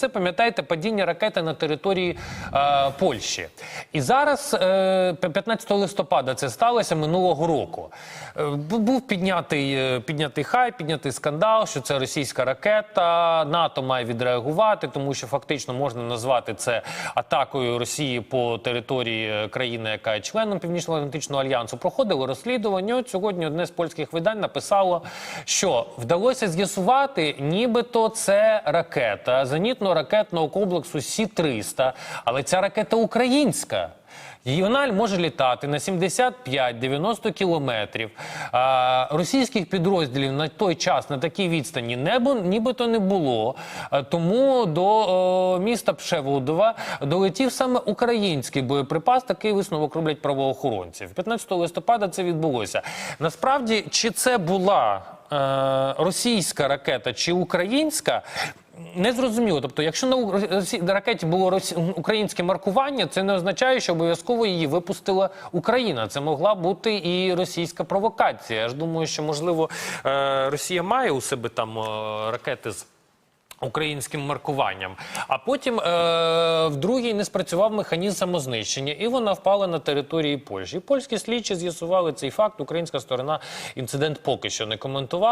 Це пам'ятаєте падіння ракети на території е, Польщі. І зараз, е, 15 листопада, це сталося минулого року. Е, був піднятий, е, піднятий хай, піднятий скандал, що це російська ракета. НАТО має відреагувати, тому що фактично можна назвати це атакою Росії по території е, країни, яка є членом Північно-Атлантичного альянсу. Проходило розслідування. Сьогодні одне з польських видань написало, що вдалося з'ясувати, нібито це ракета зенітно-ракетного комплексу Сі-300, але ця ракета українська. Її вона може літати на 75-90 кілометрів. А, російських підрозділів на той час на такій відстані небо нібито не було. А, тому до о, міста Пшеводова долетів саме український боєприпас. Такий висновок роблять правоохоронці. 15 листопада це відбулося. Насправді, чи це була е, російська ракета чи українська? Не зрозуміло. Тобто, якщо на ракеті було українське маркування, це не означає, що обов'язково її випустила Україна. Це могла бути і російська провокація. Я ж думаю, що можливо е, Росія має у себе там е, ракети з. Українським маркуванням, а потім е, в другій не спрацював механізм самознищення, і вона впала на території Польщі. Польські слідчі з'ясували цей факт. Українська сторона інцидент поки що не коментувала.